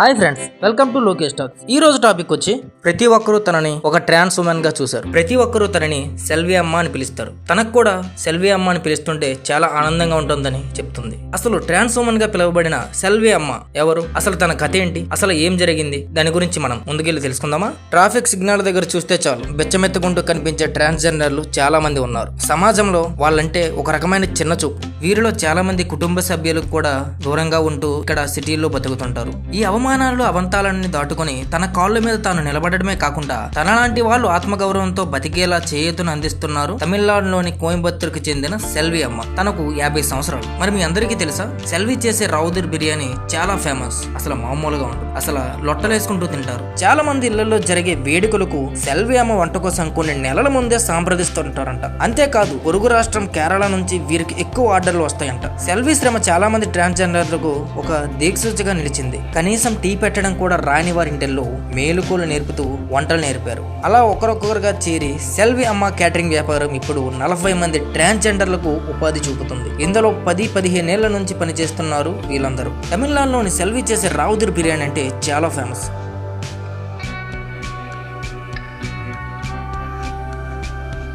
Hi friends welcome to Lokesh talk ఈ రోజు topic వచ్చి ప్రతి ఒక్కరూ తనని ఒక ట్రాన్స్ ఉమెన్గా చూశారు. ప్రతి ఒక్కరూ తనని సెల్వి అమ్మ అని పిలుస్తారు. తనకు కూడా సెల్వి అమ్మ అని పిలుస్తుంటే చాలా ఆనందంగా ఉంటుందని చెప్తుంది. అసలు ట్రాన్స్ ఉమెన్గా పిలువబడిన సెల్వి అమ్మ ఎవరు? అసలు తన కథ ఏంటి? అసలు ఏం జరిగింది? దాని గురించి మనం ముందుకెళ్ళి తెలుసుకుందామా? ట్రాఫిక్ సిగ్నల్ దగ్గర చూస్తే చాలు. బెచ్చమెత్తుకుంటూ కనిపించే ట్రాన్స్జెండర్లు చాలా మంది ఉన్నారు. సమాజంలో వాళ్ళంటే ఒక రకమైన చిన్న చూపు. వీరిలో చాలా మంది కుటుంబ సభ్యులకు కూడా దూరంగా ఉంటూ ఇక్కడ సిటీల్లో బతుకుతుంటారు. ఈ అవమానం అవమానాలు అవంతాలన్నీ దాటుకొని తన కాళ్ళ మీద తాను నిలబడడమే కాకుండా తనలాంటి వాళ్ళు ఆత్మగౌరవంతో బతికేలా చేయూతను అందిస్తున్నారు తమిళనాడులోని కోయంబత్తూరుకు చెందిన సెల్వి అమ్మ. తనకు యాభై సంవత్సరాలు. మరి మీ అందరికీ తెలుసా? సెల్వి చేసే రౌదర్ బిర్యానీ చాలా ఫేమస్. అసలు మామూలుగా ఉంటుంది అసలు లొట్టలేసుకుంటూ తింటారు. చాలా మంది ఇళ్ళలో జరిగే వేడుకలకు సెల్వి అమ్మ వంట కోసం కొన్ని నెలల ముందే సాంప్రదిస్తుంటారంట. అంతేకాదు పొరుగు రాష్ట్రం కేరళ నుంచి వీరికి ఎక్కువ ఆర్డర్లు వస్తాయంట. సెల్వి శ్రమ చాలా మంది ట్రాన్స్జెండర్లకు ఒక దీక్షగా నిలిచింది. కనీసం టీ పెట్టడం కూడా రాని వారి ఇంటిల్లో మేలుకోలు నేర్పుతూ వంటలు నేర్పారు. అలా ఒకరొకరుగా చేరి సెల్వి అమ్మ క్యాటరింగ్ వ్యాపారం ఇప్పుడు నలభై మంది ట్రాన్స్జెండర్లకు ఉపాధి చూపుతుంది. ఇందులో పది పదిహేనేళ్ళ నుంచి పనిచేస్తున్నారు వీళ్ళందరూ. తమిళనాడులోని సెల్వి చేసే రావుదుర్ బిర్యానీ అంటే చాలా ఫేమస్.